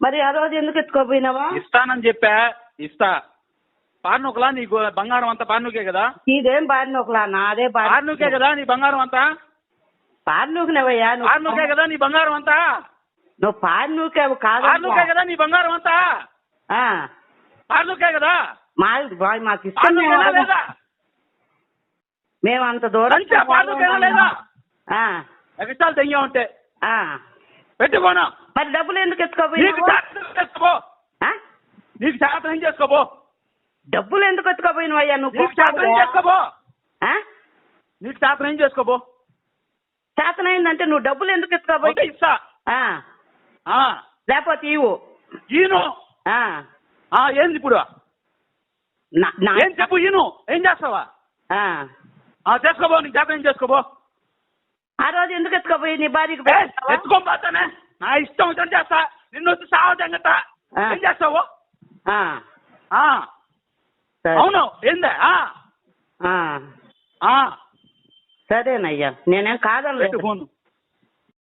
మరి ఆ రోజు ఎందుకు ఎత్తుకోపోయినావా ఇస్తానని చెప్పా. ఇస్తా. పార్నుకలా? నీ బంగారం అంతా పార్నుకే కదా? ఇదేం బారినోకలా నాదే పార్నుకే. కదా నీ బంగారం అంతా? పారినూకినవయ్యా? పార్నుకే కదా నీ బంగారం అంతా? నువ్వు పారినూకావు కాదు పార్నుకే కదా నీ బంగారం అంతా? ఆ, పార్నుకే కదా? మా బాయ్ మాకు ఇష్టం మేము అంత దూరం పార్నుకేనా లేదా? ఆ, ఎగస్టాలు తెయ్య ఉంటే. ఆ. పెట్టుకోను? మరి డబ్బులు ఎందుకు ఎత్తుకోపోయినావు శాతం? నీకు శాతం ఏం చేసుకోపో డబ్బులు ఎందుకు ఎత్తుకోపోయినావయ్యా నువ్వు నీకు శాతం ఏం చేసుకోపో ఆ? నీకు శాతం ఏం చేసుకోపో చేతనైందంటే నువ్వు డబ్బులు ఎందుకు ఓకే ఎత్తుకోపోయి ఇస్తా లేకపోతే ఇవ్వు. ఈను. ఏంది ఇప్పుడు? ఏం చెప్పు ఈను. ఏం చేస్తావా? చేసుకోబో నీకు శాతం ఏం చేసుకోబో? ఆ రోజు ఎందుకు ఎత్తుకోపోయి నీ భార్యకి ఏ, పెట్టావా? ఎత్తుకొని పోతానే. నా ఇష్టం వచ్చినట్టు చేస్తా. నిన్ను వచ్చి సావతంగట ఆ. ఏం చేస్తావు? ఆ, ఆ, సరే. అవును. ఏందే? ఆ, ఆ, ఆ, సరేనయ్యా. నేనేం కాదనలేదు. ఫోన్.